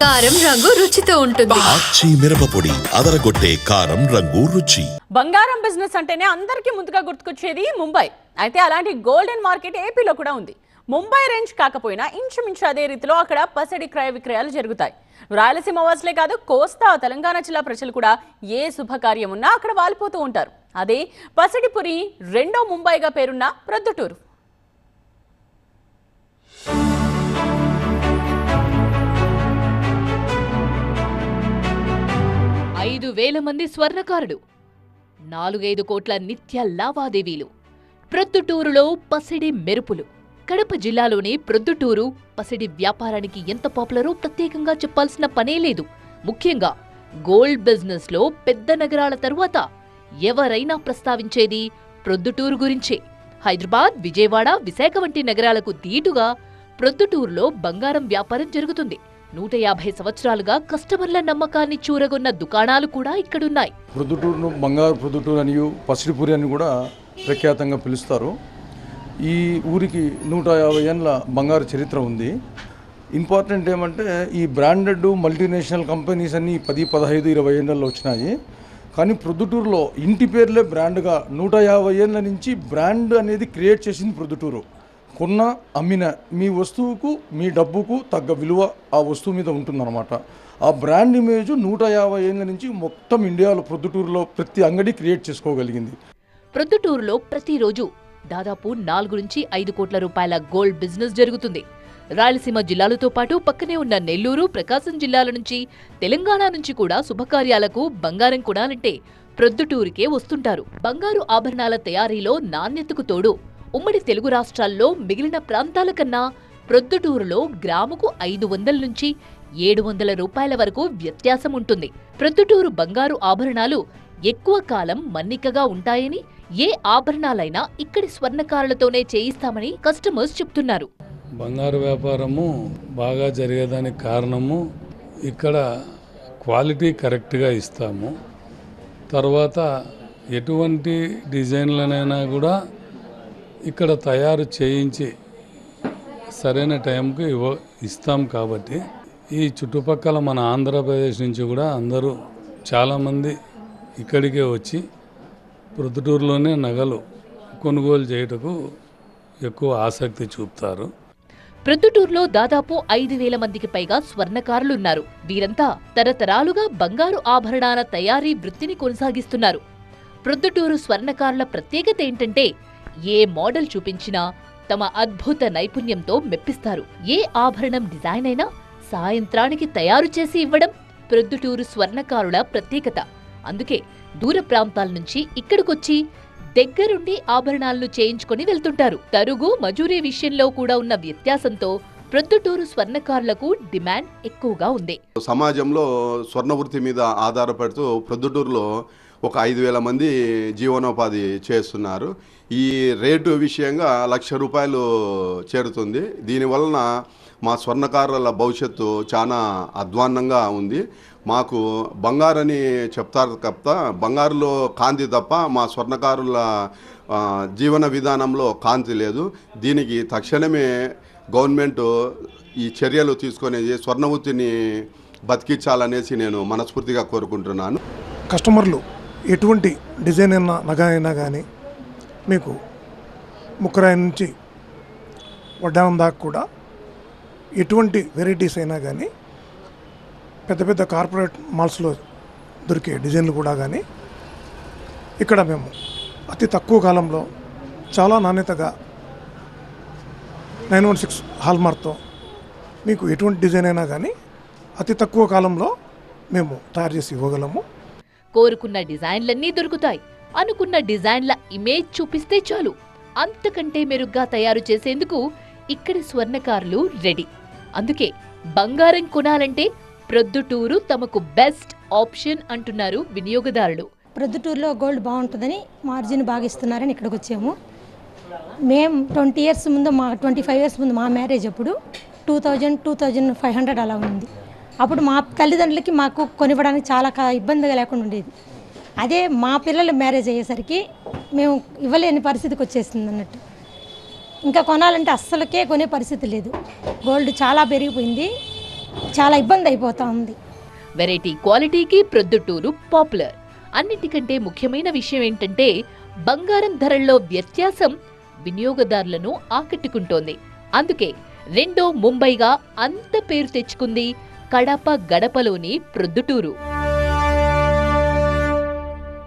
కారం రంగు రుచితో ఉంటుంది. ఆచి మిరపపొడి అదరగొట్టే కారం రంగు రుచి. బంగారం బిజినెస్ అంటేనే అందరికీ ముందుగా గుర్తుకొచ్చేది ముంబై. అయితే అలాంటి గోల్డెన్ మార్కెట్ ఏపీలో కూడా ఉంది. ముంబై రేంజ్ కాకపోయినా ఇంచుమించు అదే రీతిలో అక్కడ పసిడి క్రయ విక్రయాలు జరుగుతాయి. రాయలసీమ వాసులే కాదు కోస్తా తెలంగాణ జిల్లా ప్రజలు కూడా ఏ శుభకార్యం ఉన్నా అక్కడ వాలిపోతూ ఉంటారు. అదే పసిడిపురి రెండో ముంబైగా పేరున్న ప్రొద్దుటూరు. వేల మంది స్వర్ణకారుడు నాలుగైదు కోట్ల నిత్య లావాదేవీలు ప్రొద్దుటూరులో పసిడి మెరుపులు. కడప జిల్లాలోని ప్రొద్దుటూరు పసిడి వ్యాపారానికి ఎంత పాపులరో ప్రత్యేకంగా చెప్పాల్సిన పనే లేదు. ముఖ్యంగా గోల్డ్ బిజినెస్లో పెద్ద నగరాల తరువాత ఎవరైనా ప్రస్తావించేది ప్రొద్దుటూరు గురించే. హైదరాబాద్ విజయవాడ విశాఖ వంటి నగరాలకు దీటుగా ప్రొద్దుటూరులో బంగారం వ్యాపారం జరుగుతుంది. నూట యాభై సంవత్సరాలుగా కస్టమర్ల నమ్మకాన్ని చూరగొన్న దుకాణాలు కూడా ఇక్కడున్నాయి. ప్రొద్దుటూరును బంగారు ప్రొద్దుటూరు అని పసిడిపూరి అని కూడా ప్రఖ్యాతంగా పిలుస్తారు. ఈ ఊరికి నూట యాభై ఏళ్ళ బంగారు చరిత్ర ఉంది. ఇంపార్టెంట్ ఏమంటే ఈ బ్రాండెడ్ మల్టీనేషనల్ కంపెనీస్ అన్ని పది పదహైదు ఇరవై ఏళ్ళలో వచ్చినాయి. కానీ ప్రొద్దుటూరులో ఇంటి పేర్లే బ్రాండ్గా నూట యాభై ఏళ్ళ నుంచి బ్రాండ్ అనేది క్రియేట్ చేసింది ప్రొద్దుటూరు. కొన్న అమ్మిన మీ వస్తువుకు మీ డబ్బుకు తగ్గ విలువ ఆ వస్తువు మీద ఉంటుందన్నమాట. ఆ బ్రాండ్ ఇమేజ్ నూట యాభై ఏళ్ళ నుంచి మొత్తం ఇండియాలో ప్రొద్దుటూరులో ప్రతి అంగడి క్రియేట్ చేసుకోగలిగింది. ప్రొద్దుటూరులో ప్రతిరోజు దాదాపు నాలుగు నుంచి ఐదు కోట్ల రూపాయల గోల్డ్ బిజినెస్ జరుగుతుంది. రాయలసీమ జిల్లాలతో పాటు పక్కనే ఉన్న నెల్లూరు ప్రకాశం జిల్లాల నుంచి తెలంగాణ నుంచి కూడా శుభకార్యాలకు బంగారం కొనాలంటే ప్రొద్దుటూరికే వస్తుంటారు. బంగారు ఆభరణాల తయారీలో నాణ్యతకు తోడు ఉమ్మడి తెలుగు రాష్ట్రాల్లో మిగిలిన ప్రాంతాల కన్నా ప్రొద్దుటూరులో గ్రాముకు ఐదు వందల నుంచి ఏడు వందల రూపాయల వరకు వ్యత్యాసం ఉంటుంది. ప్రొద్దుటూరు బంగారు ఆభరణాలు ఎక్కువ కాలం మన్నికగా ఉంటాయని ఏ ఆభరణాలైనా ఇక్కడి స్వర్ణకారులతోనే చేయిస్తామని కస్టమర్స్ చెప్తున్నారు. బంగారు వ్యాపారము బాగా జరిగేదానికి కారణము ఇక్కడ క్వాలిటీ కరెక్ట్గా ఇస్తాము. తర్వాత ఎటువంటి డిజైన్లనైనా కూడా ఇక్కడ తయారు చేయించి సరైన టైంకి ఇవ్వ ఇస్తాం కాబట్టి ఈ చుట్టుపక్కల మన ఆంధ్రప్రదేశ్ నుంచి కూడా అందరూ చాలామంది ఇక్కడికే వచ్చి ప్రొద్దుటూరులోనే నగలు కొనుగోలు చేయుటకు ఎక్కువ ఆసక్తి చూపుతారు. ప్రొద్దుటూరులో దాదాపు ఐదు వేల మందికి పైగా స్వర్ణకారులున్నారు. వీరంతా తరతరాలుగా బంగారు ఆభరణాల తయారీ వృత్తిని కొనసాగిస్తున్నారు. ప్రొద్దుటూరు స్వర్ణకారుల ప్రత్యేకత ఏంటంటే ఏ మోడల్ చూపించినా తమ అద్భుత నైపుణ్యంతో మెప్పిస్తారు. ఏ ఆభరణం డిజైన్ అయినా సాయంత్రానికి తయారు చేసి ఇవ్వడం ప్రొద్దుటూరు స్వర్ణకారుల ప్రత్యేకత. అందుకే దూర ప్రాంతాల నుంచి ఇక్కడికొచ్చి దగ్గరుండి ఆభరణాలను చేయించుకొని వెళ్తుంటారు. తరుగు మజూరీ విషయంలో కూడా ఉన్న వ్యత్యాసంతో ప్రొద్దుటూరు స్వర్ణకారులకు డిమాండ్ ఎక్కువగా ఉంది. సమాజంలో స్వర్ణ వృత్తి మీద ఆధారపడుతూ ప్రొద్దుటూరులో ఒక ఐదు వేల మంది జీవనోపాధి చేస్తున్నారు. ఈ రేటు విషయంగా లక్ష రూపాయలు చేరుతుంది. దీనివలన మా స్వర్ణకారుల భవిష్యత్తు చాలా అధ్వాన్నంగా ఉంది. మాకు బంగారని చెప్తారు తప్ప బంగారులో కాంతి తప్ప మా స్వర్ణకారుల జీవన విధానంలో కాంతి లేదు. దీనికి తక్షణమే గవర్నమెంట్ ఈ చర్యలు తీసుకునేది స్వర్ణవృత్తిని బతికించాలనేసి నేను మనస్ఫూర్తిగా కోరుకుంటున్నాను. కస్టమర్లు ఎటువంటి డిజైన్ అయినా నగ అయినా కానీ మీకు ముక్కరాయి నుంచి వడ్డానం దాకా కూడా ఎటువంటి వెరైటీస్ అయినా కానీ పెద్ద పెద్ద కార్పొరేట్ మాల్స్లో దొరికే డిజైన్లు కూడా కానీ ఇక్కడ మేము అతి తక్కువ కాలంలో చాలా నాణ్యతగా నైన్ వన్ సిక్స్ హాల్మార్క్తో మీకు ఎటువంటి డిజైన్ అయినా కానీ అతి తక్కువ కాలంలో మేము తయారు చేసి ఇవ్వగలము. కోరుకున్న డిజైన్లన్నీ దొరుకుతాయి. అనుకున్న డిజైన్ల ఇమేజ్ చూపిస్తే చాలు. అంతకంటే మెరుగ్గా తయారు చేసేందుకు ఇక్కడి స్వర్ణకారులు రెడీ. అందుకే బంగారం కొనాలంటే ప్రొద్దుటూరు తమకు బెస్ట్ ఆప్షన్ అంటున్నారు వినియోగదారులు. ప్రొద్దుటూరులో గోల్డ్ బాగుంటుందని మార్జిన్ బాగా ఇస్తున్నారని ఇక్కడికి వచ్చాము. మేము ట్వంటీ ఇయర్స్ ముందు మా ట్వంటీ ఫైవ్ ఇయర్స్ ముందు మా మ్యారేజ్ అప్పుడు two thousand two thousand five hundred అలా ఉంది. అప్పుడు మా తల్లిదండ్రులకి మాకు కొనివ్వడానికి చాలా ఇబ్బందిగా లేకుండా ఉండేది. అదే మా పిల్లలు మ్యారేజ్ అయ్యేసరికి మేము ఇవ్వలేని పరిస్థితికి వచ్చేసింది అన్నట్టు. ఇంకా కొనాలంటే అస్సలకే కొనే పరిస్థితి లేదు. గోల్డ్ చాలా పెరిగిపోయింది. చాలా ఇబ్బంది అయిపోతూ ఉంది. వెరైటీ క్వాలిటీకి ప్రొద్దుటూరు పాపులర్ అన్నిటికంటే ముఖ్యమైన విషయం ఏంటంటే బంగారం ధరల్లో వ్యత్యాసం వినియోగదారులను ఆకట్టుకుంటోంది. అందుకే రెండో ముంబైగా అంత పేరు తెచ్చుకుంది కడప గడపలోని ప్రొద్దుటూరు.